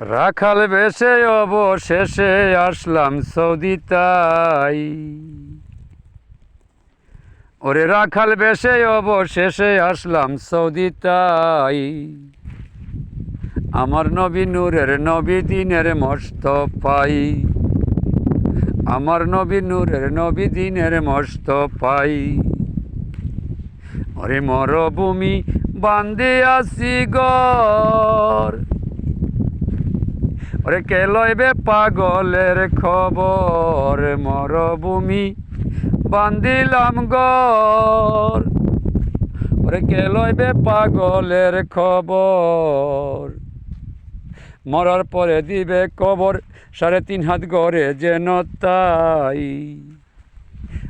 রাখাল বেশে অবশেষে আসলাম সৌদি তাই ওরে রাখাল বেশে অবশেষে আসলাম সৌদি তাই আমার নবী নূরের নবী দিনের মস্ত পাই। আমার নবী নূরের নবী দিনের মস্ত পাই। ওরে মরভূমি বান্দে আসি গর ওরে কে লইবে পাগলের খবর? মরভূমি বান্দিলাম গর ওরে কে লইবে পাগলের খবর? মরার পরে দিবে কবর, সাড়ে তিন হাত গড়ে যেন তাই।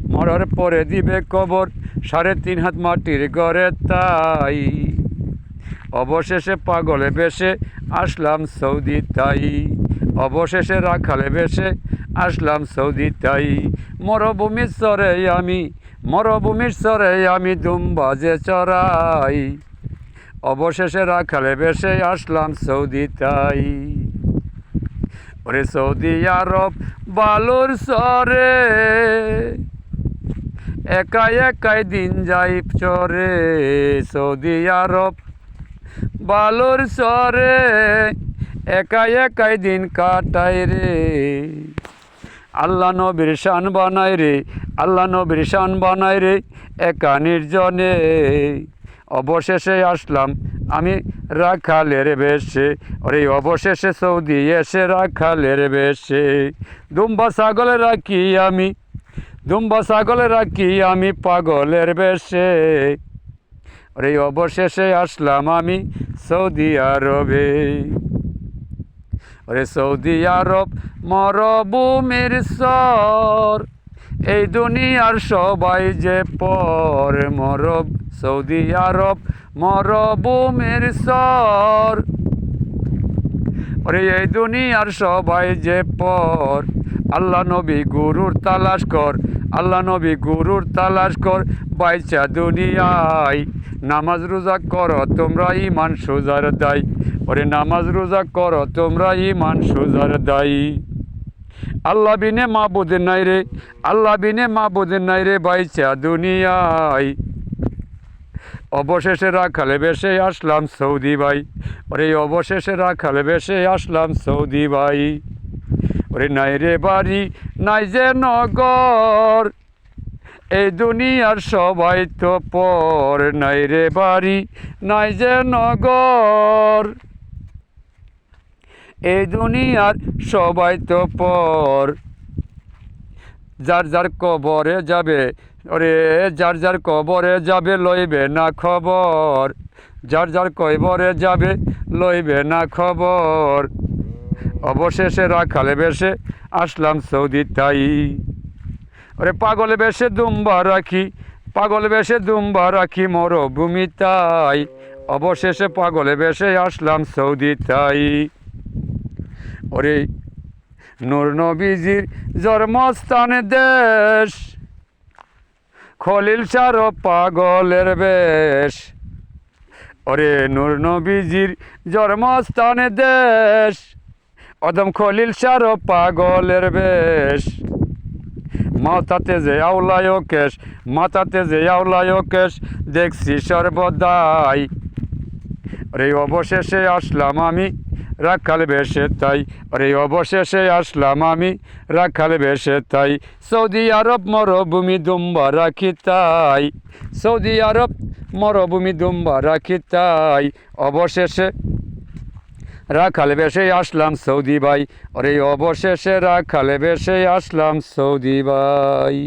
মরার পরে দিবে কবর, সাড়ে তিন হাত মাটির গড়ে তাই। অবশেষে পাগলে বেশে আসলাম সৌদি তাই। অবশেষে রাখালে বেশে আসলাম সৌদি তাই। মরভূমির চরে আমি, মরভূমির চরে আমি দুম্বাজে চড়াই। অবশেষে রাখালে বেশে আসলাম সৌদি তাই। ওরে সৌদি আরব বালুর সরে একাই একাই দিন যাই চরে। সৌদি আরব বালুর সরে একাই একাই দিন কাটাই রে। আল্লাহ নবীর শান বানাই রে, আল্লাহ নবীর শান বানাই রে একা নির্জনে। অবশেষে আসলাম আমি রাখালের বেশে, ওরে অবশেষে সৌদি এসে রাখালের বেশে। দুম্বা ছাগলে রাখি আমি, দুম্বা ছাগলে রাখি আমি পাগলের বেশে। ওরে অবশেষে আসলাম আমি সৌদি আরবে। ওরে সৌদি আরব মরভূমির সর এই দুনিয়ার সবাই যে পর মরব সৌদি আরব মরভূমির সর ওরে এই দুনিয়ার সবাই যে পর আল্লাহ নবী গুরুর তালাশ কর, আল্লাহ নবী গুরুর তালাশ কর, বাইচা দুনিয়ায়। নামাজ রোজা করো, তোমরা ইমান সোজার দায়। ওরে নামাজ রোজা করো, তোমরা ইমান সোজার দায়ী। আল্লাহ বিনে মাবুদ নাই রে, আল্লাহ বিনে মাবুদ নাই রে, বাইচা দুনিয়ায়। অবশেষে রাখালে বেশে আসলাম সৌদি ভাই। ওরে অবশেষে রাখালে বেশে আসলাম সৌদি ভাই। ওরে নাই রে বাড়ি, নাই যে নগর। এই দুনিয়ার সবাই তো পর। নাই রে বাড়ি, নাই যে নগর। এই দুনিয়ার সবাই তো পর। যার যার কবরে যাবে, ওরে যার যার কবরে যাবে লইবে না খবর। যার যার কবরে যাবে, লইবে না খবর। অবশেষে রাখালে বেশে আসলাম সৌদি তাই। ওরে পাগলে বেশে দুম্বা রাখি, পাগল বেশে দুম্বা রাখি মরভূমি তাই। অবশেষে পাগলে বেশে আসলাম সৌদি তাই। ওরে নূর নবীজির জন্মস্থান দেশ, খলিল সার পাগলের বেশ। ওরে নূর নবীজির জন্মস্থান দেশ অদম খলিল সার পাগলের বেশ। মাথাতে যে আওলায় কেশ, মাথাতে যে আওলায় কেশ, দেখছি সর্বদাই। রে অবশেষে আসলাম আমি, রাখাল বেশে তাই। রে অবশেষে আসলাম আমি, রাখাল বেশে তাই। সৌদি আরব মরভূমি দুম্বা রাখি তাই। সৌদি আরব মরভূমি দুম্বা রাখি তাই। অবশেষে রাখাল বেশে আসলাম সৌদি ভাই। ওরে অবশেষে রাখাল বেশে আসলাম সৌদি ভাই।